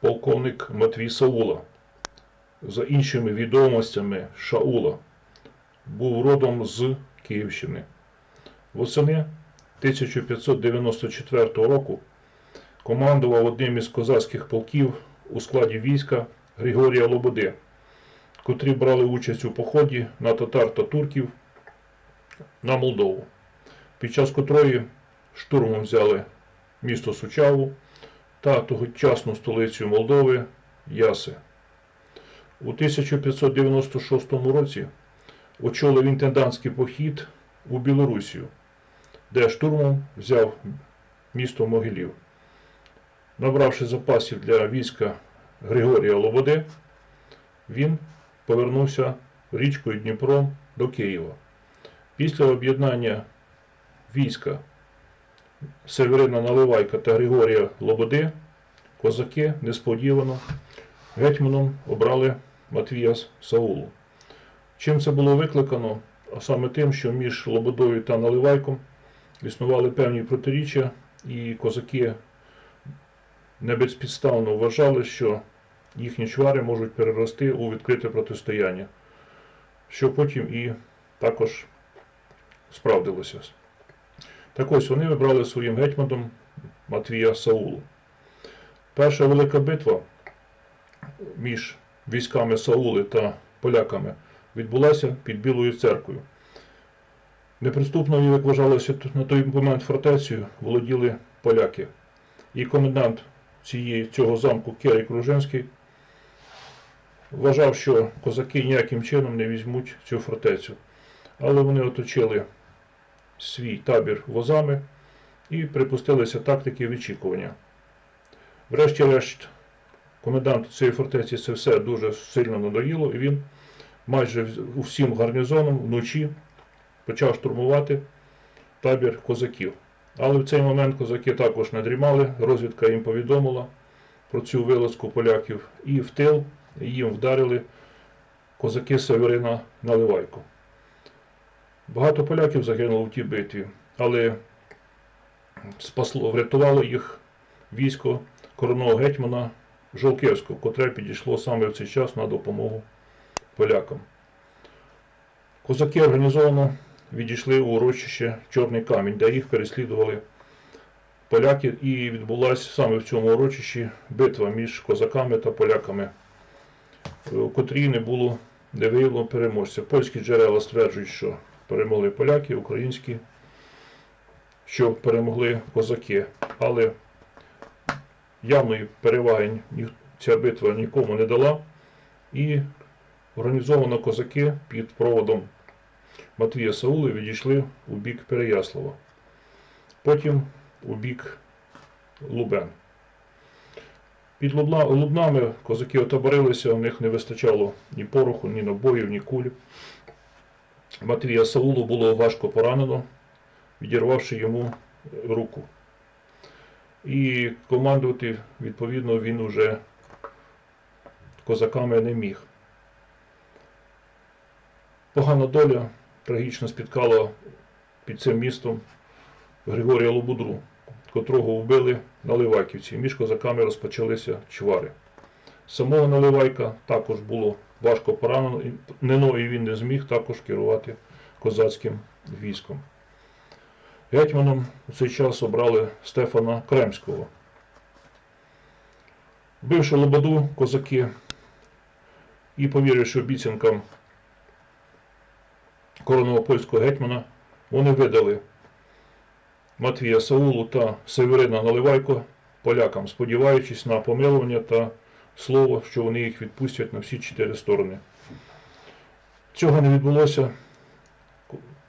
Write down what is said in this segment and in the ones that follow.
полковник Матвій Саула, за іншими відомостями Шаула, був родом з Київщини. Восени 1594 року командував одним із козацьких полків у складі війська Григорія Лободи, котрі брали участь у поході на татар та турків на Молдову, під час котрої штурмом взяли місто Сучаву та тогочасну столицю Молдови Яси. У 1596 році очолив інтендантський похід у Білорусію, де штурмом взяв місто Могилів. Набравши запасів для війська Григорія Лободи, він повернувся річкою Дніпром до Києва. Після об'єднання війська Северина Наливайка та Григорія Лободи козаки несподівано гетьманом обрали Матвія Саулу. Чим це було викликано? А саме тим, що між Лободою та Наливайком існували певні протиріччя, і козаки небезпідставно вважали, що їхні чвари можуть перерости у відкрите протистояння, що потім і також справдилося. Так ось вони вибрали своїм гетьманом Матвія Саулу. Перша велика битва між військами Саули та поляками відбулася під Білою церквою. Неприступною, як вважалося на той момент фортецею, володіли поляки. І комендант цієї, цього замку Керій Круженський вважав, що козаки ніяким чином не візьмуть цю фортецю. Але вони оточили свій табір возами і припустилися тактики відчікування. Врешті-решт, коменданту цієї фортеці це все дуже сильно надоїло, і він майже усім гарнізоном вночі почав штурмувати табір козаків. Але в цей момент козаки також не дрімали, розвідка їм повідомила про цю вилазку поляків, і в тил їм вдарили козаки Северина Наливайко. Багато поляків загинуло в тій битві, але спасло, врятувало їх військо короного гетьмана Жолкевського, котре підійшло саме в цей час на допомогу полякам. Козаки організовано відійшли у урочище Чорний камінь, де їх переслідували поляки, і відбулася саме в цьому урочищі битва між козаками та поляками, у котрій не було не виявлено переможця. Польські джерела стверджують, що перемогли поляки, українські, що перемогли козаки. Але явної переваги ця битва нікому не дала. І організовано козаки під проводом Матвія Саули відійшли у бік Переяслава. Потім у бік Лубен. Під Лубнами козаки отоборилися, у них не вистачало ні пороху, ні набоїв, ні куль. Матвія Саулу було важко поранено, відірвавши йому руку. І командувати, відповідно, він уже козаками не міг. Погана доля трагічно спіткала під цим містом Григорія Лобудру, котрого вбили наливайківці. Між козаками розпочалися чвари. Самого Наливайка також було важко поранено, і він не зміг також керувати козацьким військом. Гетьманом у цей час обрали Стефана Кремського. Вбивши Лободу, козаки і повіривши обіцянкам короного польського гетьмана, вони видали Матвія Саулу та Северина Наливайко полякам, сподіваючись на помилування та слово, що вони їх відпустять на всі чотири сторони. Цього не відбулося.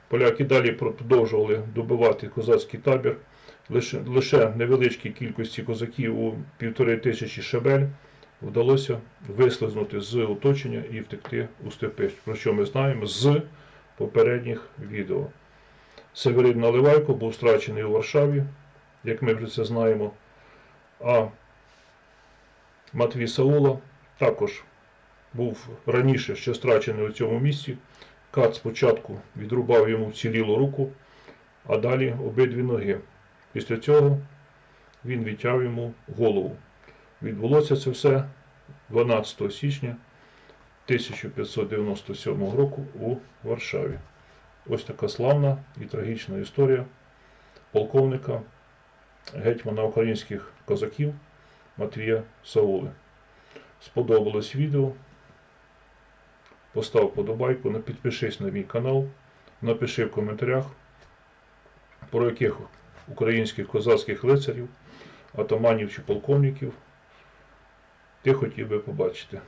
Поляки далі продовжували добивати козацький табір. Лише, лише невеличкій кількості козаків у півтори тисячі шабель вдалося вислизнути з оточення і втекти у степи, про що ми знаємо з попередніх відео. Северин Наливайко був страчений у Варшаві, як ми вже це знаємо. А Матвій Саула також був раніше ще страчений у цьому місці. Кат спочатку відрубав йому вцілілу руку, а далі обидві ноги. Після цього він відтяв йому голову. Відбулося це все 12 січня 1597 року у Варшаві. Ось така славна і трагічна історія полковника гетьмана українських козаків Матвія Саули. Сподобалось відео. Постав подобайку, підпишись на мій канал, напиши в коментарях, про яких українських козацьких лицарів, атаманів чи полковників ти хотів би побачити.